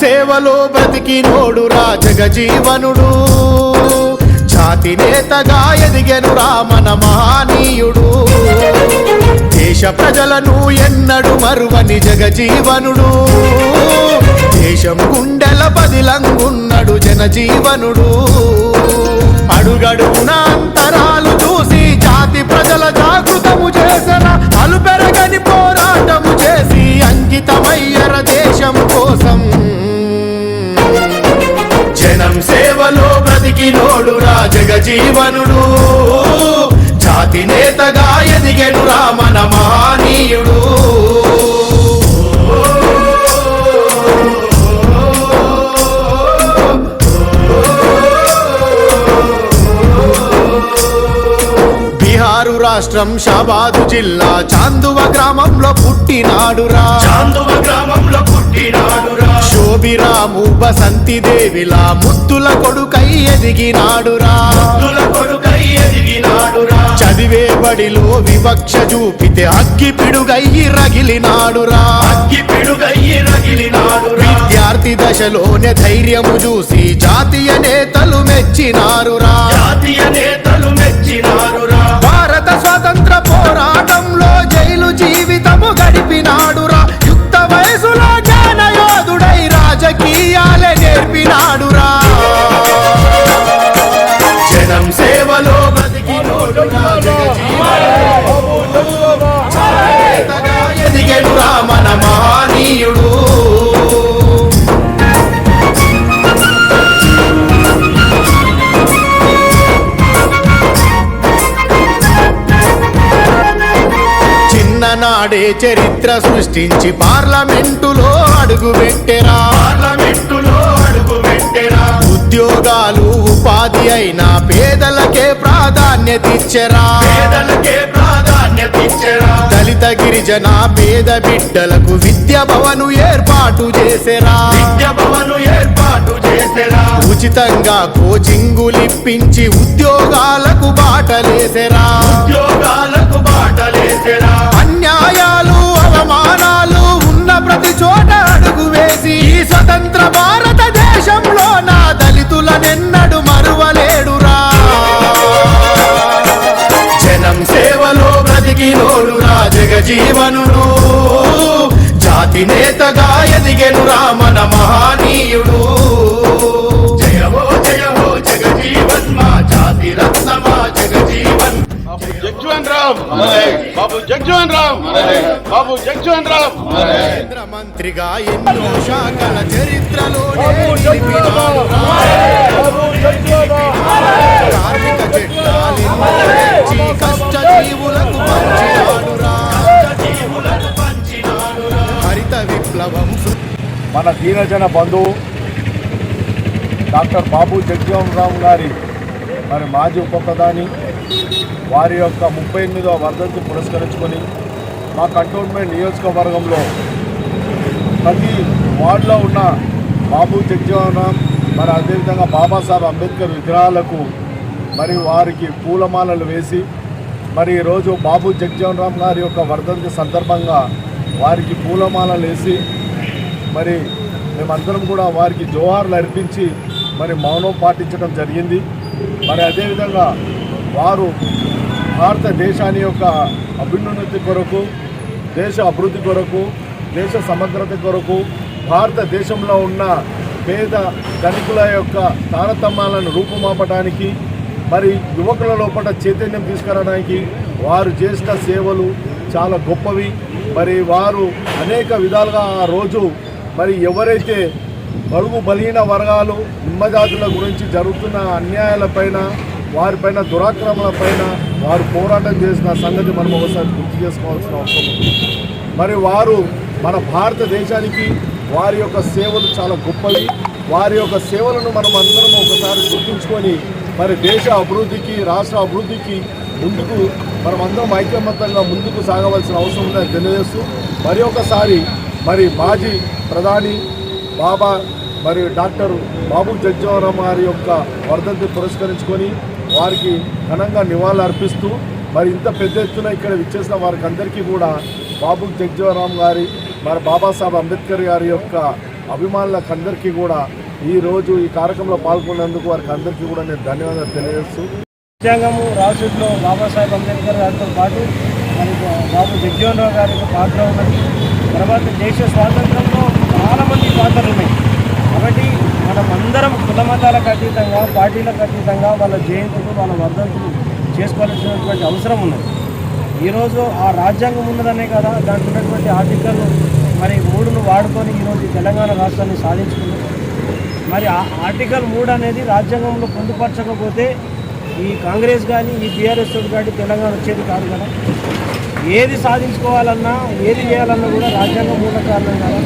సేవలో బ్రతికినోడురా జగజీవనుడు. జాతి నేతగా ఎదిగెను రామన మహనీయుడు. దేశ ప్రజలను ఎన్నడు మరువని జగజీవనుడు. దేశం గుండెల పదిలంగున్నడు జనజీవనుడు. అడుగడుగున అంతరాలు చూసి జాతి ప్రజల జాగృతము చేసిన అలుపెరగని పోరాటము చేసి అంకితమయ్యర దేశం కోసం. జనం సేవలో బ్రతికినోడు రా జగజీవనుడు. జాతి నేతగా ఎదిగెనురా రాష్ట్రం షాబాదు జిల్లా చాందువ గ్రామంలో పుట్టినాడురా. చాందువ గ్రామంలో పుట్టినాడురా. శోభిరాము బసంతి దేవిలా ముద్దుల కొడుకై ఎదిగినాడురా. తుల కొడుకై ఎదిగినాడురా. చదివే బడిలో వివక్ష చూపితే అగ్గి పిడుగయ్యి రగిలినాడురా. అగ్గి పిడుగయ్యి రగిలినాడురా. విద్యార్థి దశలోనే ధైర్యము చూసి జాతీయ నేతలు మెచ్చినారురా. జాతీయ భారత స్వాతంత్ర చిన్ననాడే చరిత్ర సృష్టించి పార్లమెంటులో అడుగు పెట్టెరా. పార్లమెంటులో అడుగు పెట్టెరా. ఉద్యోగాలు ఉపాధి అయినా పేదలకే ప్రాధాన్యత ఇచ్చెరా. పేదలకే ప్రాధాన్యత ఇచ్చెరా. దళిత గిరిజన పేద బిడ్డలకు విద్య భవను ఏర్పాటు చేసెరా. విద్య భవను ఏర్పాటు చేసెరా. ఉచితంగా కోచింగులిప్పించి ఉద్యోగాలకు బాటలేసెరా. ఉద్యోగాలకు బాటలేసెరా. అన్యాయాలు అవమానాలు ఉన్న ప్రతి చోట అడుగు వేసి ఈ స్వతంత్ర భారతదేశంలో నా దళితులనెన్నడు మరువలేడురా. జనం సేవలో బ్రతికినోడురా జగజీవనుడు. జాతి నేతగా ఎదిగెను రామన మహానీయుడు. జయ హో జగజీవన్మా జగజీవన్ మా జాతి రత్నమా జగజీవన్ రామ్. బాబు జగ్జీవన్ రామ్. బాబు జగ్జీవన్ రామ్. కేంద్ర మంత్రిగా ఎన్నో శాఖల చరిత్రలోనే నిలిపినాడురా. కార్మిక చట్టాలెన్నో తెచ్చి కష్టజీవులకు పంచినాడురా. హరిత విప్లవం సు- మన దీనజన బంధువు డాక్టర్ బాబు జగ్జీవన్ రామ్ గారి మరి మాజీ ఉప ప్రధాని వారి యొక్క ముప్పై ఎనిమిదవ వర్ధంతి పురస్కరించుకొని మా కంటోన్మెంట్ నియోజకవర్గంలో ప్రతి వార్డులో ఉన్న బాబు జగ్జీవన్ రామ్ మరి అదేవిధంగా బాబాసాహెబ్ అంబేద్కర్ విగ్రహాలకు మరి వారికి పూలమాలలు వేసి మరి ఈరోజు బాబు జగ్జీవన్ రామ్ గారి యొక్క వర్ధంతి సందర్భంగా వారికి పూలమాలలు వేసి మరి మేమందరం కూడా వారికి జోహార్లు అర్పించి మరి మౌనం పాటించడం జరిగింది. మరి అదేవిధంగా వారు భారతదేశాన్ని యొక్క అభ్యున్నతి కొరకు దేశ అభివృద్ధి కొరకు దేశ సమగ్రత కొరకు భారతదేశంలో ఉన్న పేద ధనికుల యొక్క తారతమ్యాలను రూపుమాపడానికి మరి యువకుల లోపల చైతన్యం తీసుకురావడానికి వారు చేసిన సేవలు చాలా గొప్పవి. మరి వారు అనేక విధాలుగా ఆ రోజు మరి ఎవరైతే బడుగు బలహీన వర్గాలు నిమ్మజాతుల గురించి జరుగుతున్న అన్యాయాలపైన వారిపైన దురాక్రమణ పైన వారు పోరాటం చేసిన సంగతి మనం ఒకసారి గుర్తు చేసుకోవాల్సిన అవసరం ఉంది. మరి వారు మన భారతదేశానికి వారి యొక్క సేవలు చాలా గొప్పవి. వారి యొక్క సేవలను మనం అందరం ఒకసారి గుర్తుంచుకొని మరి దేశ అభివృద్ధికి రాష్ట్ర అభివృద్ధికి ముందుకు మనం అందరం ఐక్యమత్యంగా ముందుకు సాగవలసిన అవసరం ఉందని తెలియజేస్తూ మరి ఒకసారి మరి మాజీ ప్రధాని బాబా మరియు డాక్టర్ బాబు జగ్జీవనరామ్ గారి యొక్క వర్ధంతి పురస్కరించుకొని వారికి ఘనంగా నివాళులు అర్పిస్తూ మరి ఇంత పెద్ద ఎత్తున ఇక్కడ విచ్చేసిన వారికి అందరికీ కూడా బాబు జగ్జీవరామ్ గారి మరి బాబాసాహెబ్ అంబేద్కర్ గారి యొక్క అభిమానులకు అందరికీ కూడా ఈ రోజు ఈ కార్యక్రమంలో పాల్గొన్నందుకు వారికి అందరికీ కూడా నేను ధన్యవాదాలు తెలియజేస్తూ రాజ్యాంగము రాసుల్లో బాబాసాహెబ్ అంబేద్కర్ గారితో పాటు మరి బాబు జగ్జీవన్ రావు గారి పాత్ర ఉన్నది. తర్వాత దేశ స్వాతంత్రంలో చాలామంది పాత్రలు ఉన్నాయి. కాబట్టి మనం అందరం కుల అతీతంగా పార్టీలకు అతీతంగా వాళ్ళ జయంతులు వాళ్ళ వర్ధంతులు చేసుకోవాల్సినటువంటి అవసరం ఉన్నది. ఈరోజు ఆ రాజ్యాంగం ఉన్నదనే కదా దాంట్లో ఉన్నటువంటి ఆర్టికల్ మరి మూడును వాడుకొని ఈరోజు తెలంగాణ రాష్ట్రాన్ని సాధించుకుంది మరి ఆ ఆర్టికల్ మూడు అనేది రాజ్యాంగంలో పొందుపరచకపోతే ఈ కాంగ్రెస్ కానీ ఈ టీఆర్ఎస్ కానీ తెలంగాణ వచ్చేది కాదు కదా. ఏది సాధించుకోవాలన్నా ఏది చేయాలన్నా కూడా రాజ్యాంగం మూల కారణం కదా.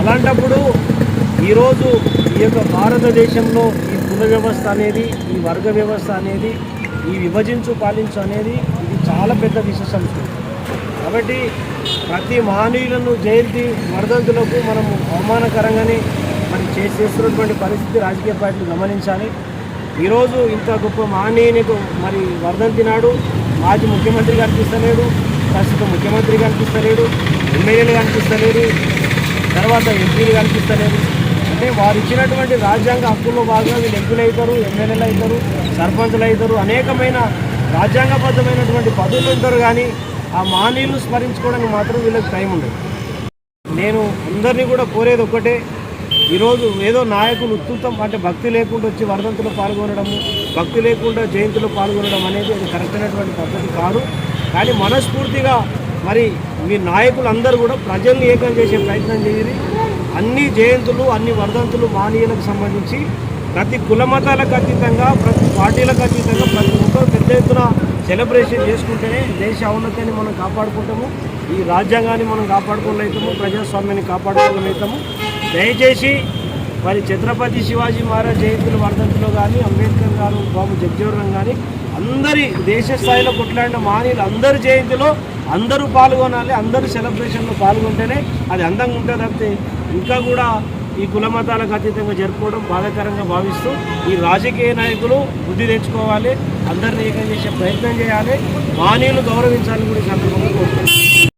అలాంటప్పుడు ఈరోజు ఈ యొక్క భారతదేశంలో ఈ కుల వ్యవస్థ అనేది ఈ వర్గ వ్యవస్థ అనేది ఈ విభజించు పాలించు అనేది ఇది చాలా పెద్ద విష సంస్కృతి. కాబట్టి ప్రతి మహనీయులను జయంతి వరదంతులకు మనము అవమానకరంగానే మరి చేసి చేస్తున్నటువంటి పరిస్థితి రాజకీయ పార్టీలు గమనించాలి. ఈరోజు ఇంత గొప్ప మహనీయునికి మరి వరదంతి నాడు మాజీ ముఖ్యమంత్రి కనిపిస్తలేడు ప్రస్తుత ముఖ్యమంత్రి కనిపిస్తలేడు ఎమ్మెల్యేలు కనిపిస్తలేరు తర్వాత ఎంపీలు కనిపిస్తలేరు అంటే వారు ఇచ్చినటువంటి రాజ్యాంగ హక్కుల్లో భాగంగా వీళ్ళు ఎంపీలు అవుతారు ఎమ్మెల్యేలు అవుతారు సర్పంచులు అవుతారు అనేకమైన రాజ్యాంగబద్ధమైనటువంటి పదవులు ఉంటారు కానీ ఆ మానీయులు స్మరించుకోవడానికి మాత్రం వీళ్ళకి టైం ఉండదు. నేను అందరినీ కూడా కోరేది ఒక్కటే ఈరోజు ఏదో నాయకులు ఉత్తుతం అంటే భక్తి లేకుండా వచ్చి వర్ధంతులో పాల్గొనడము భక్తి లేకుండా జయంతిలో పాల్గొనడం అనేది అది కరెక్ట్ అయినటువంటి పద్ధతి కాదు. కానీ మనస్ఫూర్తిగా మరి మీ నాయకులు అందరూ కూడా ప్రజల్ని ఏకం చేసే ప్రయత్నం చేయాలి అన్ని జయంతులు అన్ని వర్ధంతులు మానీయులకు సంబంధించి ప్రతి కుల మతాలకు అతీతంగా ప్రతి పార్టీలకు అతీతంగా ప్రతి ఒక్కరు పెద్ద ఎత్తున సెలబ్రేషన్ చేసుకుంటేనే దేశ ఔన్నత్యాన్ని మనం కాపాడుకుంటాము. ఈ రాజ్యాంగాన్ని మనం కాపాడుకోలేతాము ప్రజాస్వామ్యాన్ని కాపాడుకోలేతాము దయచేసి మరి ఛత్రపతి శివాజీ మహారాజ్ జయంతులు వర్ధంతిలో కానీ అంబేద్కర్ గారు బాబు జగ్జీవన్ కానీ అందరి దేశ స్థాయిలో కొట్లాడిన మహనీయులు అందరి జయంతిలో అందరూ పాల్గొనాలి అందరూ సెలబ్రేషన్లో పాల్గొంటేనే అది అందంగా ఉంటుంది తప్పితే ఇంకా కూడా ఈ కుల మతాలకు అతీతంగా జరుపుకోవడం బాధాకరంగా భావిస్తూ ఈ రాజకీయ నాయకులు బుద్ధి తెచ్చుకోవాలి అందరినీ ఏకం చేసే ప్రయత్నం చేయాలి మహనీయులు గౌరవించాలని కూడా సందర్భంగా కోరుతున్నాను